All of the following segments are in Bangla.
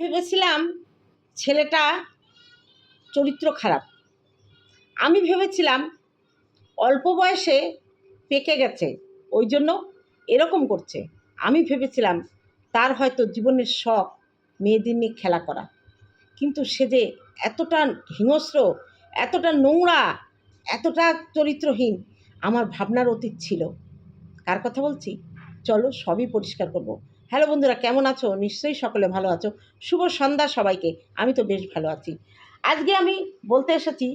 ভেবেছিলাম ছেলেটা চরিত্র খারাপ। আমি ভেবেছিলাম অল্প বয়সে পেকে গেছে, ওই জন্য এরকম করছে। আমি ভেবেছিলাম তার হয়তো জীবনের শখ মেয়েদের নিয়ে খেলা করা। কিন্তু সে যে এতটা হিংস্র, এতটা নোংরা, এতটা চরিত্রহীন আমার ভাবনার অতীত ছিল। কার কথা বলছি? চলো সবই পরিষ্কার করব। হ্যালো বন্ধুরা, কেমন আছো? নিশ্চয়ই সকলে ভালো আছো। শুভ সন্ধ্যা সবাইকে। আমি তো বেশ ভালো আছি। আজকে আমি বলতে এসেছি,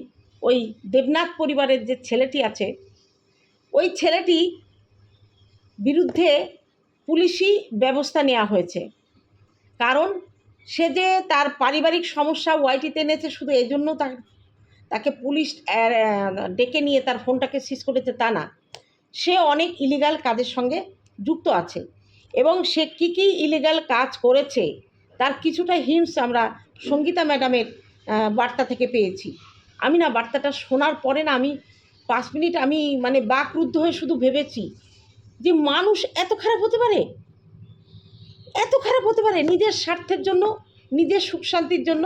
ওই দেবনাথ পরিবারের যে ছেলেটি আছে, ওই ছেলেটি বিরুদ্ধে পুলিশি ব্যবস্থা নেওয়া হয়েছে। কারণ সে যে তার পারিবারিক সমস্যা ওয়াইটিতে এনেছে, শুধু এই জন্য তার তাকে পুলিশ ডেকে নিয়ে তার ফোনটাকে সিজ করেছে তা না। সে অনেক ইলিগাল কাজের সঙ্গে যুক্ত আছে। এবং সে কী কী ইলিগাল কাজ করেছে, তার কিছুটা হিন্টস আমরা সঙ্গীতা ম্যাডামের বার্তা থেকে পেয়েছি। আমি না বার্তাটা শোনার পরে না আমি পাঁচ মিনিট আমি মানে বাকরুদ্ধ হয়ে শুধু ভেবেছি যে মানুষ এত খারাপ হতে পারে? এত খারাপ হতে পারে নিজের স্বার্থের জন্য, নিজের সুখ শান্তির জন্য,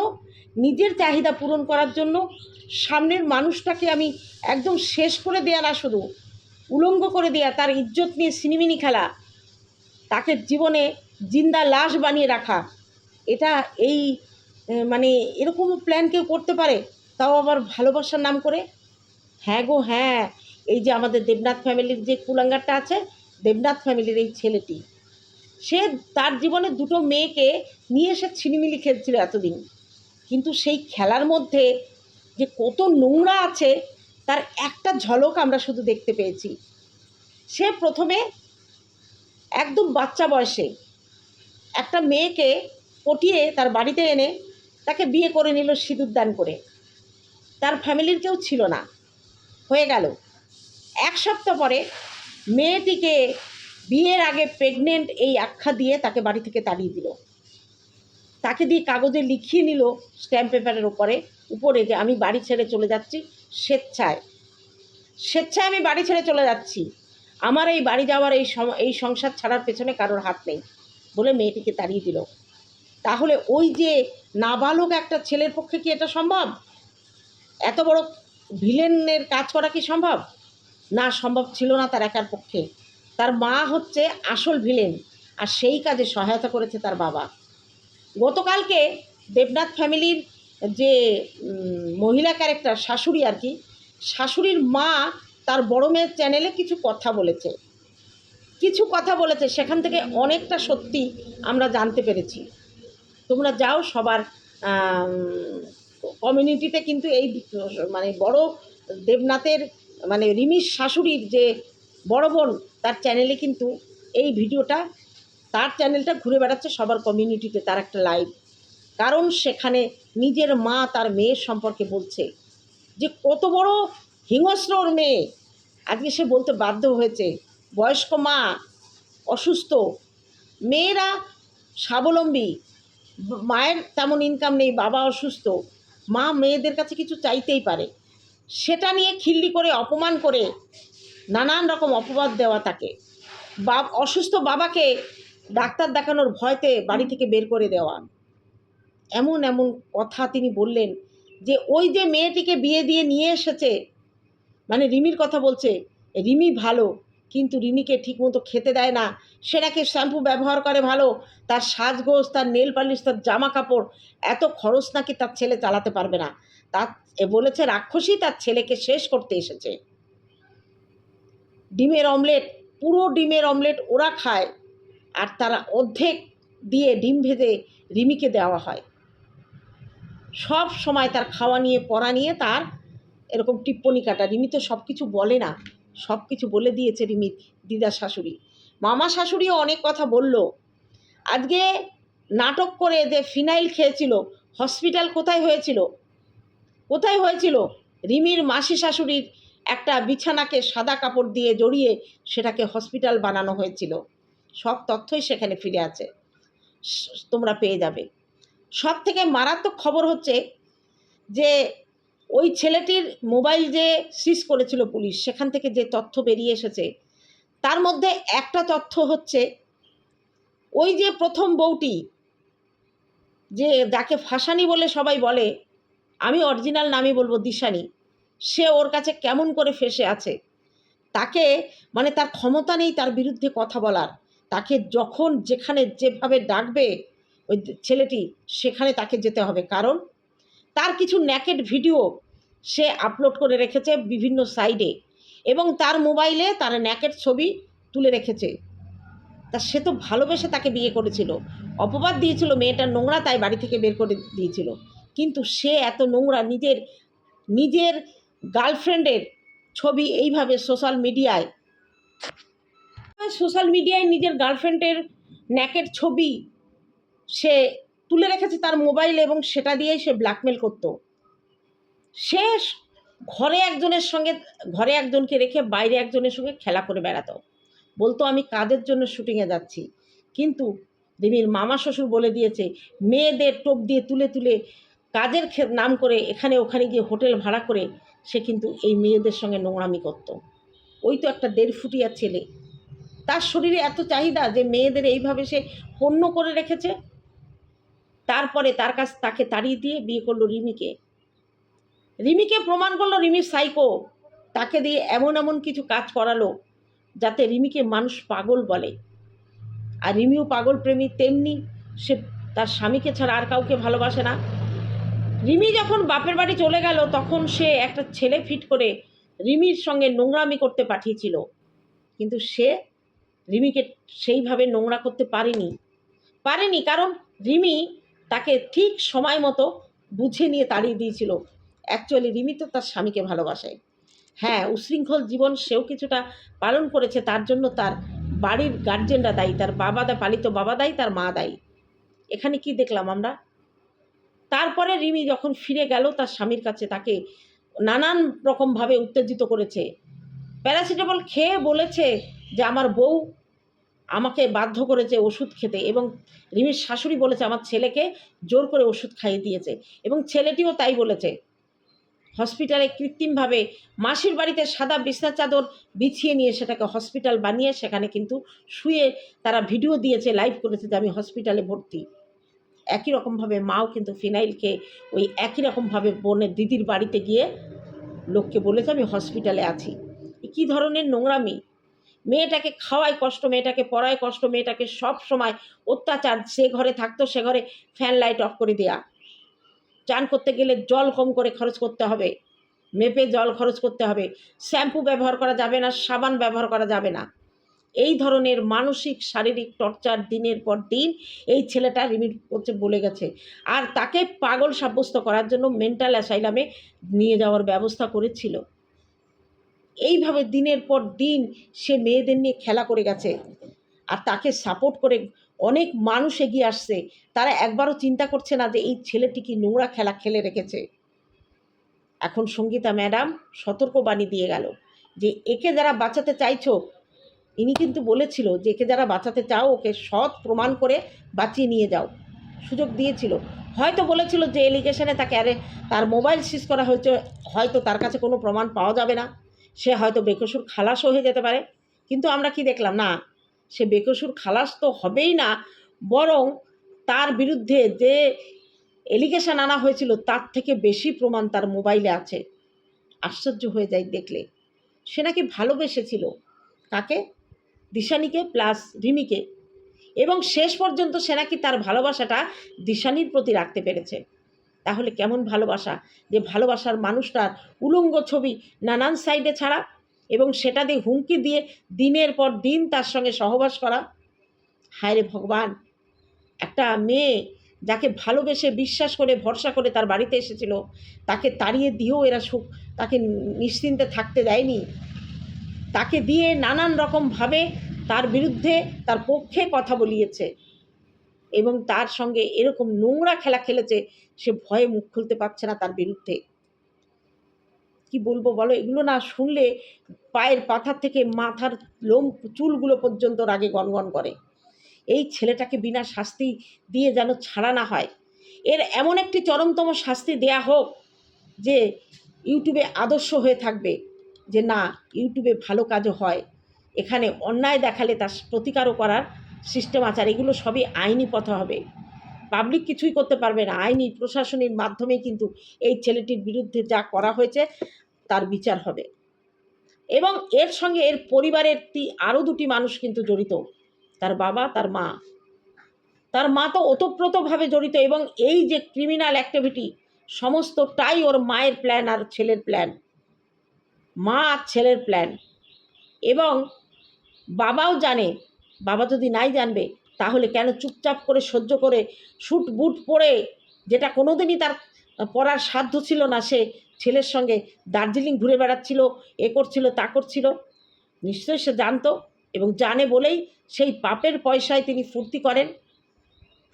নিজের চাহিদা পূরণ করার জন্য সামনের মানুষটাকে আমি একদম শেষ করে দেয়া না শুধু, উলঙ্গ করে দেয়া, তার ইজ্জত নিয়ে সিনিমিনি খেলা তাকে জীবনে জিন্দা লাশ বানিয়ে রাখা। এটা এই মানে এরকম প্ল্যান কেউ করতে পারে, তাও আবার ভালোবাসার নাম করে? হ্যাঁ গো হ্যাঁ। এই যে আমাদের দেবনাথ ফ্যামিলির যে কুলাঙ্গারটা আছে, দেবনাথ ফ্যামিলির এই ছেলেটি। সে তার জীবনে দুটো মেয়েকে নিয়ে এসে ছিনিমিলি খেলছিল এতদিন। কিন্তু সেই খেলার মধ্যে যে কত নোংরা আছে, তার একটা ঝলক আমরা শুধু দেখতে পেয়েছি। সে প্রথমে একদম বাচ্চা বয়সে। একটা মেয়েকে পটিয়ে তার বাড়িতে এনে তাকে বিয়ে করে নিল সিঁদুর দান করে। তার ফ্যামিলির কেউ ছিল না। হয়ে গেল। এক সপ্তাহ পরে মেয়েটিকে বিয়ের আগে প্রেগনেন্ট এই আখ্যা দিয়ে তাকে বাড়ি থেকে তাড়িয়ে দিল। তাকে দিয়ে কাগজে লিখিয়ে নিল স্ট্যাম্প পেপারের উপরে উপরে যে আমি বাড়ি ছেড়ে চলে যাচ্ছি, স্বেচ্ছায়। স্বেচ্ছায় আমি বাড়ি ছেড়ে চলে যাচ্ছি। আমার এই বাড়ি যাওয়ার এই এই সংসার ছাড়ার পেছনে কারোর হাত নেই বলে মেয়েটিকে তাড়িয়ে দিল। তাহলে ওই যে নাবালক একটা ছেলের পক্ষে কি এটা সম্ভব? এত বড় ভিলেনের কাজ করা কি সম্ভব? না, সম্ভব ছিল না তার একার পক্ষে। তার মা হচ্ছে আসল ভিলেন আর সেই কাজে সহায়তা করেছে তার বাবা। গতকালকে দেবনাথ ফ্যামিলির যে মহিলা ক্যারেক্টার শাশুড়ি আর কি, শাশুড়ির মা তার বড় মেয়ের চ্যানেলে কিছু কথা বলেছে। কিছু কথা বলেছে, সেখান থেকে অনেকটা সত্যি আমরা জানতে পেরেছি। তোমরা যাও সবার কমিউনিটিতে কিন্তু এই মানে বড় দেবনাথের মানে রিমির শাশুড়ির যে বড় বোন, তার চ্যানেলে কিন্তু এই ভিডিওটা, তার চ্যানেলটা ঘুরে বেড়াচ্ছে সবার কমিউনিটিতে তার একটা লাইভ। কারণ সেখানে নিজের মা তার মেয়ের সম্পর্কে বলছে যে কত বড় হিংস্র ওর মেয়ে। আজকে সে বলতে বাধ্য হয়েছে, বয়স্ক মা, অসুস্থ। মেয়েরা স্বাবলম্বী, মায়ের তেমন ইনকাম নেই, বাবা অসুস্থ। মা মেয়েদের কাছে কিছু চাইতেই পারে। সেটা নিয়ে খিল্লি করে, অপমান করে নানান রকম অপবাদ দেওয়া তাকে। বা অসুস্থ বাবাকে ডাক্তার দেখানোর ভয়তে বাড়ি থেকে বের করে দেওয়া। এমন এমন কথা তিনি বললেন যে, ওই যে মেয়েটিকে বিয়ে দিয়ে নিয়ে এসেছে মানে রিমির কথা বলছে রিমি ভালো, কিন্তু রিমিকে ঠিকমতো খেতে দেয় না। সে নাকি শ্যাম্পু ব্যবহার করে ভালো। তার সাজগোজ, তার নেল পালিশ তার জামা কাপড় এত খরচ নাকি তার ছেলে চালাতে পারবে না। এ বলেছে রাক্ষসী, তার ছেলেকে শেষ করতে এসেছে। ডিমের অমলেট, পুরো ডিমের অমলেট ওরা খায়, আর তারা অর্ধেক দিয়ে ডিম ভেজে রিমিকে দেওয়া হয়। সব সময় তার খাওয়া নিয়ে, পড়া নিয়ে তার এরকম টিপ্পনি কাটা। রিমি তো সব কিছু বলে না। সব কিছু বলে দিয়েছে রিমির দিদা শাশুড়ি। মামা শাশুড়িও অনেক কথা বলল। আজকে নাটক করে যে ফিনাইল খেয়েছিল। হসপিটাল কোথায় হয়েছিল? কোথায় হয়েছিল? রিমির মাসি শাশুড়ির একটা বিছানাকে সাদা কাপড় দিয়ে জড়িয়ে সেটাকে হসপিটাল বানানো হয়েছিল। সব তথ্যই সেখানে ফিরে আছে। তোমরা পেয়ে যাবে। সব থেকে মারাত্মক খবর হচ্ছে যে ওই ছেলেটির মোবাইল যে সিজ করেছিল পুলিশ, সেখান থেকে যে তথ্য বেরিয়ে এসেছে, তার মধ্যে একটা তথ্য হচ্ছে, ওই যে প্রথম বউটি, যে যাকে ফাঁসানি বলে সবাই বলে, আমি অরিজিনাল নামই বলব দিশানি, সে ওর কাছে কেমন করে ফেসে আছে? তাকে মানে তার ক্ষমতা নেই তার বিরুদ্ধে কথা বলার। তাকে যখন যেখানে যেভাবে ডাকবে, ওই ছেলেটি, সেখানে তাকে যেতে হবে। কারণ তার কিছু ন্যাকেড ভিডিও সে আপলোড করে রেখেছে বিভিন্ন সাইডে এবং তার মোবাইলে তার ন্যাকেট ছবি তুলে রেখেছে। তা সে তো ভালোবেসে তাকে বিয়ে করেছিল। অপবাদ দিয়েছিল, মেয়েটা নোংরা তাই বাড়ি থেকে বের করে দিয়েছিল। কিন্তু সে এত নোংরা নিজের নিজের গার্লফ্রেন্ডের ছবি এইভাবে সোশ্যাল মিডিয়ায় সোশ্যাল মিডিয়ায় নিজের গার্লফ্রেন্ডের ন্যাকের ছবি সে তুলে রেখেছে তার মোবাইল এবং সেটা দিয়েই সে ব্ল্যাকমেল করত। সে ঘরে একজনের সঙ্গে, ঘরে একজনকে রেখে বাইরে একজনের সঙ্গে খেলা করে বেড়াতো। বলতো, আমি কাজের জন্য শুটিংয়ে যাচ্ছি? কিন্তু রিমির মামা শ্বশুর বলে দিয়েছে, মেয়েদের টোপ দিয়ে তুলে তুলে কাজের নাম করে এখানে ওখানে গিয়ে হোটেল ভাড়া করে সে কিন্তু এই মেয়েদের সঙ্গে নোংরামি করতো। ওই তো একটা দেড় ফুটিয়া ছেলে। তার শরীরে এত চাহিদা যে মেয়েদের এইভাবে সে পণ্য করে রেখেছে? তারপরে তার কাছ, তাকে তাড়িয়ে দিয়ে বিয়ে করল রিমিকে। রিমিকে প্রমাণ করল, রিমির সাইকো তাকে দিয়ে এমন এমন কিছু কাজ করালো যাতে রিমিকে মানুষ পাগল বলে। আর রিমিও পাগল প্রেমী তেমনি, সে তার স্বামীকে ছাড়া আর কাউকে ভালোবাসে না। রিমি যখন বাপের বাড়ি চলে গেল, তখন সে একটা ছেলে ফিট করে রিমির সঙ্গে নোংরামি করতে পাঠিয়েছিল। কিন্তু সে রিমিকে সেইভাবে নোংরা করতে পারেনি। পারেনি, কারণ রিমি তাকে ঠিক সময় মতো বুঝে নিয়ে তাড়িয়ে দিয়েছিল। অ্যাকচুয়ালি রিমি তো তার স্বামীকে ভালোবাসে। হ্যাঁ উশৃঙ্খল জীবন সেও কিছুটা পালন করেছে, তার জন্য তার বাড়ির গার্জেনরা দায়ী, তার বাবা দা পালিত বাবা দায়ী তার মা দায়ী। এখানে কি দেখলাম আমরা? তারপরে রিমি যখন ফিরে গেল, তার স্বামীর কাছে তাকে নানান রকমভাবে উত্তেজিত করেছে। প্যারাসিটামল খেয়ে বলেছে যে, আমার বউ আমাকে বাধ্য করেছে ওষুধ খেতে এবং রিমির শাশুড়ি বলেছে আমার ছেলেকে জোর করে ওষুধ খাইয়ে দিয়েছে এবং ছেলেটিও তাই বলেছে। হসপিটালে কৃত্রিমভাবে মাসির বাড়িতে সাদা বিছনা চাদর বিছিয়ে নিয়ে সেটাকে হসপিটাল বানিয়ে সেখানে কিন্তু শুয়ে তারা ভিডিও দিয়েছে, লাইভ করেছে যে আমি হসপিটালে ভর্তি। একই রকমভাবে মাও কিন্তু ফিনাইল খেয়ে ওই একই রকমভাবে বোনের দিদির বাড়িতে গিয়ে লোককে বলেছে আমি হসপিটালে আছি। কী ধরনের নোংরামি? মেয়েটাকে খাওয়ায় কষ্ট, মেয়েটাকে পড়ায় কষ্ট, মেয়েটাকে সব সময় অত্যাচার, সে ঘরে থাকতো, সে ঘরে ফ্যান লাইট অফ করে দেয়া। চান করতে গেলে জল কম করে খরচ করতে হবে, মেপে জল খরচ করতে হবে। শ্যাম্পু ব্যবহার করা যাবে না, সাবান ব্যবহার করা যাবে না। এই ধরনের মানসিক, শারীরিক টর্চার দিনের পর দিন এই ছেলেটা রিমিট করছে, বলে গেছে। আর তাকে পাগল সাব্যস্ত করার জন্য মেন্টাল অ্যাসাইলামে নিয়ে যাওয়ার ব্যবস্থা করেছিল। এইভাবে দিনের পর দিন সে মেয়েদের নিয়ে খেলা করে গেছে। আর তাকে সাপোর্ট করে অনেক মানুষ এগিয়ে আসছে। তারা একবারও চিন্তা করছে না যে এই ছেলেটি কি নোংরা খেলা খেলে রেখেছে। এখন সঙ্গীতা ম্যাডাম সতর্কবাণী দিয়ে গেল যে, একে যারা বাঁচাতে চাইছো, ইনি কিন্তু বলেছিল যে, একে যারা বাঁচাতে চাও, ওকে সৎ প্রমাণ করে বাঁচিয়ে নিয়ে যাও। সুযোগ দিয়েছিল। হয়তো বলেছিল যে, এলিগেশনে তাকে আরে, তার মোবাইল সিজ করা হয়েছে, হয়তো তার কাছে কোনো প্রমাণ পাওয়া যাবে না। সে হয়তো বেকসুর খালাসও হয়ে যেতে পারে। কিন্তু আমরা কি দেখলাম? না, সে বেকসুর খালাস তো হবেই না, বরং তার বিরুদ্ধে যে এলিগেশন আনা হয়েছিল, তার থেকে বেশি প্রমাণ তার মোবাইলে আছে। আশ্চর্য হয়ে যায় দেখলে। সে নাকি ভালোবেসেছিল কাকে দিশানিকে প্লাস রিমিকে। এবং শেষ পর্যন্ত সে নাকি তার ভালোবাসাটা দিশানির প্রতি রাখতে পেরেছে। তাহলে কেমন ভালোবাসা? যে ভালোবাসার মানুষটার উলঙ্গ ছবি নানান সাইডে ছাড়া এবং সেটা দিয়ে হুমকি দিয়ে দিনের পর দিন তার সঙ্গে সহবাস করা। হায় রে ভগবান! একটা মেয়ে যাকে ভালোবেসে বিশ্বাস করে, ভরসা করে তার বাড়িতে এসেছিল, তাকে তাড়িয়ে দিয়েও এরা সুখ, তাকে নিশ্চিন্তে থাকতে দেয়নি। তাকে দিয়ে নানান রকমভাবে তার বিরুদ্ধে, তার পক্ষে কথা বলিয়েছে। এবং তার সঙ্গে এরকম নোংরা খেলা খেলেছে, সে ভয়ে মুখ খুলতে পারছে না তার বিরুদ্ধে। কি বলব বলো? এগুলো না শুনলে পায়ের পাথার থেকে মাথার লোম চুলগুলো পর্যন্ত রাগে গনগন করে। এই ছেলেটাকে বিনা শাস্তি দিয়ে যেন ছাড়া না হয়। এর এমন একটি চরমতম শাস্তি দেয়া হোক যে ইউটিউবে আদর্শ হয়ে থাকবে যে না, ইউটিউবে ভালো কাজও হয়। এখানে অন্যায় দেখালে তার প্রতিকারও করার সিস্টেম আচার এগুলো সবই আইনি পথে হবে। পাবলিক কিছুই করতে পারবে না। আইনি প্রশাসনের মাধ্যমে কিন্তু এই ছেলেটির বিরুদ্ধে যা করা হয়েছে, তার বিচার হবে। এবং এর সঙ্গে এর পরিবারের আরও দুটি মানুষ কিন্তু জড়িত। তার বাবা, তার মা। তার মা তো ওতপ্রোতভাবে জড়িত এবং এই যে ক্রিমিনাল অ্যাক্টিভিটি সমস্তটাই ওর মায়ের প্ল্যান আর ছেলের প্ল্যান মা আর ছেলের প্ল্যান এবং বাবাও জানে বাবা যদি নাই জানবে, তাহলে কেন চুপচাপ করে সহ্য করে শুট বুট পরে, যেটা কোনোদিনই তার পড়ার সাধ্য ছিল না, সে ছেলের সঙ্গে দার্জিলিং ঘুরে বেড়াচ্ছিল, এ করছিল, তা করছিল? নিশ্চয়ই সে জানতো এবং জানে বলেই সেই পাপের পয়সায় তিনি ফুর্তি করেন।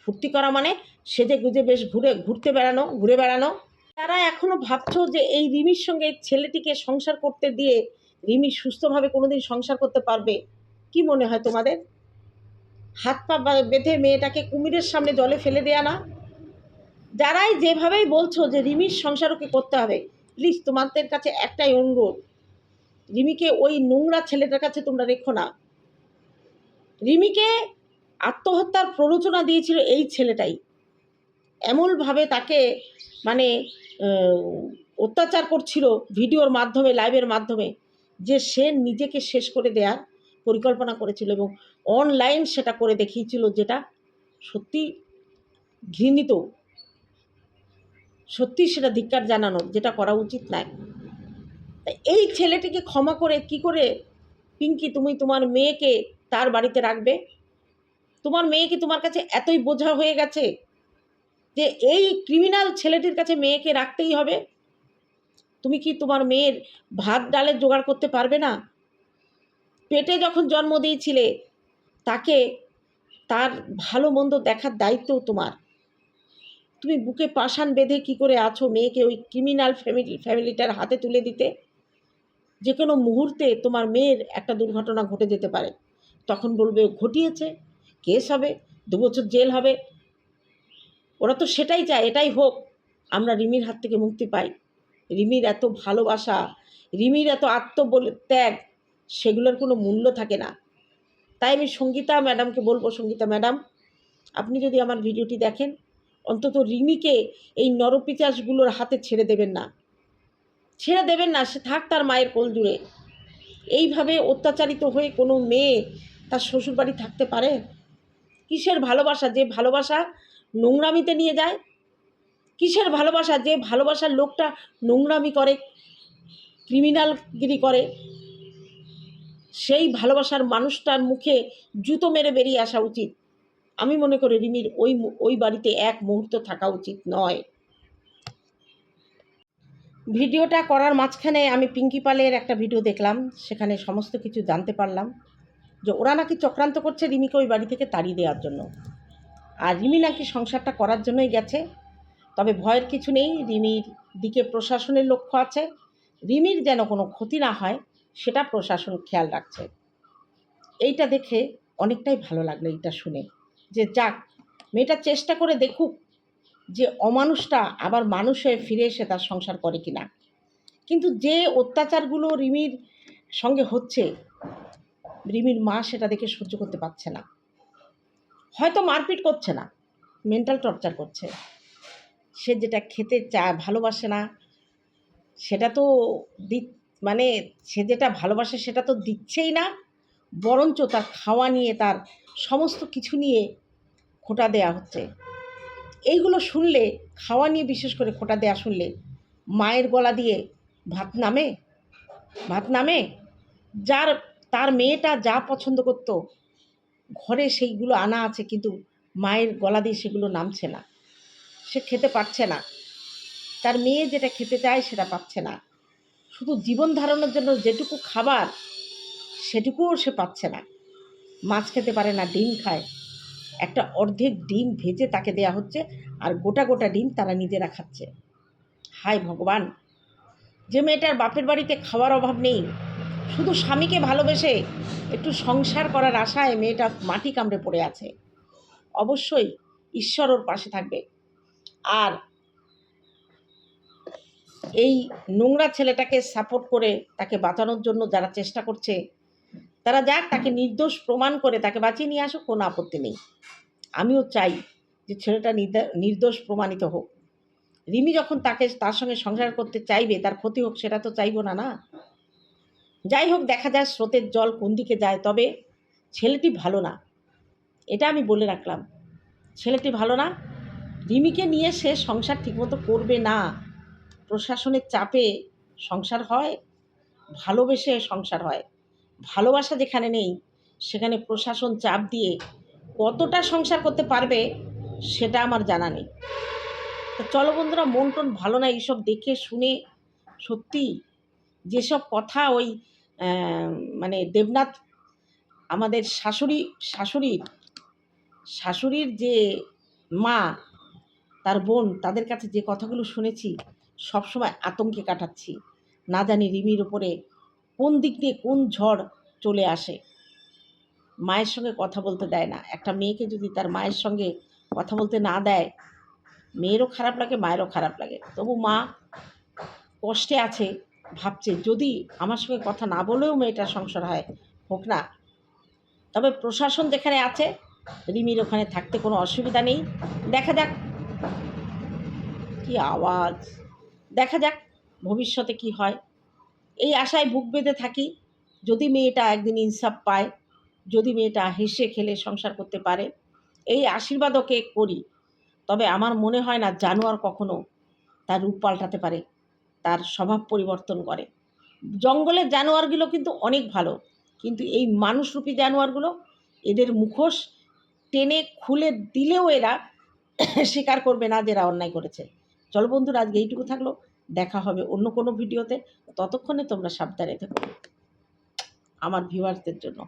ফুর্তি করা মানে সেজে গুজে বেশ ঘুরে, ঘুরতে বেড়ানো, ঘুরে বেড়ানো। তারা এখনও ভাবছ যে এই রিমির সঙ্গে ছেলেটিকে সংসার করতে দিয়ে রিমি সুস্থভাবে কোনোদিন সংসার করতে পারবে? কি মনে হয় তোমাদের? হাত পা বেঁধে মেয়েটাকে কুমিরের সামনে জলে ফেলে দেয়া না। যারাই যেভাবেই বলছো যে রিমির সংসারকে করতে হবে প্লিজ তোমাদের কাছে একটাই অনুরোধ, রিমিকে ওই নোংরা ছেলেটার কাছে তোমরা রেখো না। রিমিকে আত্মহত্যার প্ররোচনা দিয়েছিল এই ছেলেটাই। এমনভাবে তাকে মানে অত্যাচার করছিল ভিডিওর মাধ্যমে লাইভের মাধ্যমে, যে সে নিজেকে শেষ করে দেওয়ার পরিকল্পনা করেছিল এবং অনলাইন সেটা করে দেখিয়েছিল যেটা সত্যি ঘৃণিত। সত্যি সেটা ধিক্কার জানানোর যেটা করা উচিত নয়। এই ছেলেটিকে ক্ষমা করে কি করে? পিঙ্কি, তুমি তোমার মেয়েকে তার বাড়িতে রাখবে? তোমার মেয়ে কি তোমার কাছে এতই বোঝা হয়ে গেছে যে এই ক্রিমিনাল ছেলেটির কাছে মেয়েকে রাখতেই হবে? তুমি কি তোমার মেয়ের ভাত ডালের জোগাড় করতে পারবে না? পেটে যখন জন্ম দিয়েছিলে তাকে তার ভালো মন্দ দেখার দায়িত্বও তোমার। তুমি বুকে পাষাণ বেঁধে কি করে আছো মেয়েকে ওই ক্রিমিনাল ফ্যামিলি ফ্যামিলিটার হাতে তুলে দিতে? যে কোনো মুহূর্তে তোমার মেয়ের একটা দুর্ঘটনা ঘটে যেতে পারে। তখন বলবে ঘটিয়েছে, কেস হবে, দু বছর জেল হবে। ওরা তো সেটাই চায়, এটাই হোক। আমরা রিমির হাত থেকে মুক্তি পাই। রিমির এত ভালোবাসা, রিমির এত আত্মবল, ত্যাগ, সেগুলোর কোনো মূল্য থাকে না। তাই আমি সঙ্গীতা ম্যাডামকে বলব, সঙ্গীতা ম্যাডাম, আপনি যদি আমার ভিডিওটি দেখেন, অন্তত রিমিকে এই নরপিচাসগুলোর হাতে ছেড়ে দেবেন না। ছেড়ে দেবেন না, সে থাক তার মায়ের কোল জুড়ে। এইভাবে অত্যাচারিত হয়ে কোনো মেয়ে তার শ্বশুরবাড়ি থাকতে পারে? কিসের ভালোবাসা? যে ভালোবাসা নোংরামিতে নিয়ে যায়? কিসের ভালোবাসা? যে ভালোবাসার লোকটা নোংরামি করে, ক্রিমিনালগিরি করে? সেই ভালোবাসার মানুষটার মুখে জুতো মেরে বেরিয়ে আসা উচিত। আমি মনে করি রিমির ওই ওই বাড়িতে এক মুহূর্ত থাকা উচিত নয়। ভিডিওটা করার মাঝখানে আমি পিঙ্কি পালের একটা ভিডিও দেখলাম, সেখানে সমস্ত কিছু জানতে পারলাম যে ওরা নাকি চক্রান্ত করছে রিমিকে ওই বাড়ি থেকে তাড়িয়ে দেওয়ার জন্য। আর রিমি নাকি সংসারটা করার জন্যই গেছে। তবে ভয়ের কিছু নেই, রিমির দিকে প্রশাসনের লক্ষ্য আছে। রিমির যেন কোনো ক্ষতি না হয় সেটা প্রশাসন খেয়াল রাখছে। এইটা দেখে অনেকটাই ভালো লাগল এইটা শুনে। যে যাক, মেয়েটা চেষ্টা করে দেখুক যে অমানুষটা আবার মানুষ হয়ে ফিরে এসে তার সংসার করে কি না কিন্তু যে অত্যাচারগুলো রিমির সঙ্গে হচ্ছে, রিমির মা সেটা দেখে সহ্য করতে পারছে না। হয়তো মারপিট করছে না মেন্টাল টর্চার করছে। সে যেটা খেতে চা, ভালোবাসে না, সেটা তো দি মানে সে যেটা ভালোবাসে সেটা তো দিচ্ছেই না, বরঞ্চ তার খাওয়া নিয়ে, তার সমস্ত কিছু নিয়ে খোটা দেয়া হচ্ছে। এইগুলো শুনলে, খাওয়া নিয়ে বিশেষ করে খোটা দেয়া শুনলে, মায়ের গলা দিয়ে ভাত নামে? ভাত নামে? যার, তার মেয়েটা যা পছন্দ করতো, ঘরে সেইগুলো আনা আছে, কিন্তু মায়ের গলা দিয়ে সেগুলো নামছে না। সে খেতে পারছে না। তার মেয়ে যেটা খেতে চায় সেটা পাচ্ছে না। শুধু জীবন ধারণের জন্য যেটুকু খাবার, সেটুকুও সে পাচ্ছে না। মাছ খেতে পারে না, ডিম খায়। একটা অর্ধেক ডিম ভেজে তাকে দেয়া হচ্ছে আর গোটা গোটা ডিম তারা নিজেরা খাচ্ছে। হায় ভগবান! যে মেয়েটার বাপের বাড়িতে খাওয়ার অভাব নেই, শুধু স্বামীকে ভালোবেসে একটু সংসার করার আশায় মেয়েটা মাটি কামড়ে পড়ে আছে। অবশ্যই ঈশ্বর ওর পাশে থাকবে। আর এই নোংরা ছেলেটাকে সাপোর্ট করে তাকে বাঁচানোর জন্য যারা চেষ্টা করছে, তারা যাক, তাকে নির্দোষ প্রমাণ করে তাকে বাঁচিয়ে নিয়ে আসুক, কোনো আপত্তি নেই। আমিও চাই যে ছেলেটা নির্দা- নির্দোষ প্রমাণিত হোক। রিমি যখন তাকে, তার সঙ্গে সংসার করতে চাইবে, তার ক্ষতি হোক, সেটা তো চাইব না না? যাই হোক, দেখা যায় স্রোতের জল কোন দিকে যায়, তবে ছেলেটি ভালো না। এটা আমি বলে রাখলাম। ছেলেটি ভালো না। রিমিকে নিয়ে সে সংসার ঠিকমতো করবে না। প্রশাসনের চাপে সংসার হয়, ভালোবেসে সংসার হয়। ভালোবাসা যেখানে নেই, সেখানে প্রশাসন চাপ দিয়ে কতটা সংসার করতে পারবে, সেটা আমার জানা নেই। চলো বন্ধুরা, মন টন ভালো না, এইসব দেখে শুনে সত্যি যেসব কথা ওই মানে দেবনাথ, আমাদের শাশুড়ি, শাশুড়ির শাশুড়ির যে মা, তার বোন, তাদের কাছে যে কথাগুলো শুনেছি সবসময় আতঙ্কে কাটাচ্ছি। না জানি রিমির উপরে কোন দিক দিয়ে কোন ঝড় চলে আসে। মায়ের সঙ্গে কথা বলতে দেয় না। একটা মেয়েকে যদি তার মায়ের সঙ্গে কথা বলতে না দেয়, মেয়েরও খারাপ লাগে, মায়েরও খারাপ লাগে। তবু মা কষ্টে আছে, ভাবছে যদি আমার সঙ্গে কথা না বলেও মেয়েটার সংসার হয়, হোক না। তবে প্রশাসন যেখানে আছে, রিমির ওখানে থাকতে কোনো অসুবিধা নেই। দেখা যাক। কি আওয়াজ? দেখা যাক ভবিষ্যতে কি হয়। এই আশায় বুক বেঁধে থাকি, যদি মেয়েটা একদিন ইনসাফ পায়, যদি মেয়েটা হেসে খেলে সংসার করতে পারে, এই আশীর্বাদ ওকে করি। তবে আমার মনে হয় না জানোয়ার কখনো তার রূপ পাল্টাতে পারে, তার স্বভাব পরিবর্তন করে। জঙ্গলের জানোয়ারগুলো কিন্তু অনেক ভালো, কিন্তু এই মানুষরূপী জানোয়ারগুলো এদের মুখোশ টেনে খুলে দিলেও এরা স্বীকার করবে না যে এরা অন্যায় করেছে। চলো বন্ধুরা, আজকে এইটুকু থাকল। দেখা হবে অন্য কোনো ভিডিওতে। ততক্ষণে তোমরা সাবধানে থেকো আমার ভিউয়ার্সদের জন্য।